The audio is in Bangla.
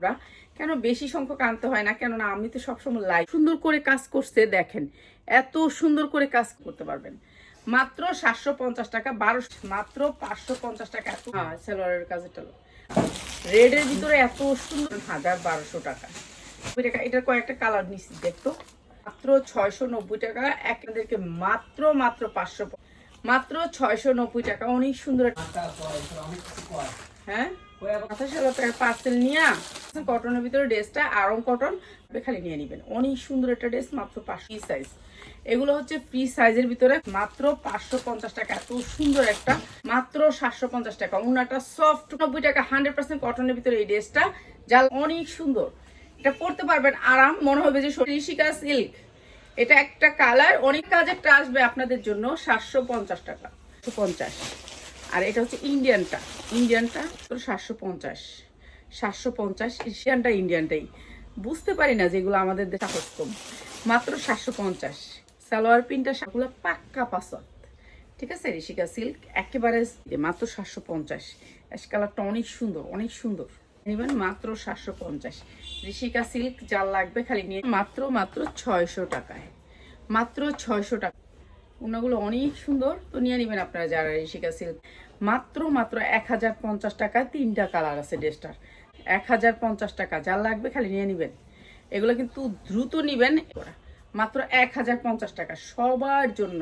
আমরা কেন বেশি সংখ্যক আনতে হয় না? কেননা আমি তো সবসময় লাইভ সুন্দর করে কাজ করছে, দেখেন, এত সুন্দর করে কাজ করতে পারবেন। মাত্র সাতশো পঞ্চাশ টাকা, বারোশো মাত্র পাঁচশো পঞ্চাশ টাকা এত হ্যাঁ সালোয়ারের কাজের রেডের ভিতরে এত সুন্দর হাজার বারোশো টাকা। এটার কয়েকটা কালার নিচ্ছি দেখতো। মাত্র ছয়শো নব্বই টাকা আপনাদেরকে মাত্র মাত্র পাঁচশো মাত্র ছয়শো নব্বই টাকা, অনেক সুন্দর হ্যাঁ? পার্সেল নিয়ে কটনের ভিতরে ড্রেসটা আরং কটন খালি নিয়ে নেবেন। অনেক সুন্দর একটা ড্রেস, মাত্র পাঁচশো সাইজ এগুলো হচ্ছে ফ্রি সাইজের ভিতরে মাত্র পাঁচশো পঞ্চাশ টাকা। এত সুন্দর একটা, মাত্র সাতশো পঞ্চাশ টাকা। উনাটা সফট নব্বই টাকা হান্ড্রেড পার্সেন্ট কটনের ভিতরে এই ড্রেসটা। যা অনেক সুন্দর। এটা পরতে পারবেন আরাম, মনে হবে যে ঋষিকা সিল্ক এটা একটা কালার অনেক কাজেরটা আসবে আপনাদের জন্য, সাতশো পঞ্চাশ টাকা। পঞ্চাশ। আর এটা হচ্ছে ইন্ডিয়ানটা ইন্ডিয়ানটা সাতশো পঞ্চাশ। সাতশো পঞ্চাশ এশিয়ানটা, ইন্ডিয়ানটাই। বুঝতে পারি না যেগুলো আমাদের দেশে কম মাত্র সাতশো পঞ্চাশ। সালোয়ার প্রিন্টটা সেগুলো পাক্কা পাসত ঠিক আছে? ঋষিকা সিল্ক, একেবারে মাত্র সাতশো পঞ্চাশ। কালারটা অনেক সুন্দর অনেক সুন্দর। নেবেন মাত্র সাতশো পঞ্চাশ। ঋষিকা সিল্ক, যার লাগবে খালি নিয়ে মাত্র মাত্র ছয়শো টাকায়। মাত্র ছয়শো টাকা। ওনাগুলো অনেক সুন্দর। তো নিয়ে নেবেন আপনারা যারা ঋষিকা সিল্ক। মাত্র মাত্র এক হাজার পঞ্চাশ টাকায় তিনটা কালার আছে ড্রেসটার। এক হাজার পঞ্চাশ টাকা, যা লাগবে খালি নিয়ে নেবেন। এগুলো কিন্তু দ্রুত নেবেন। মাত্র এক হাজার পঞ্চাশ টাকা, সবার জন্য।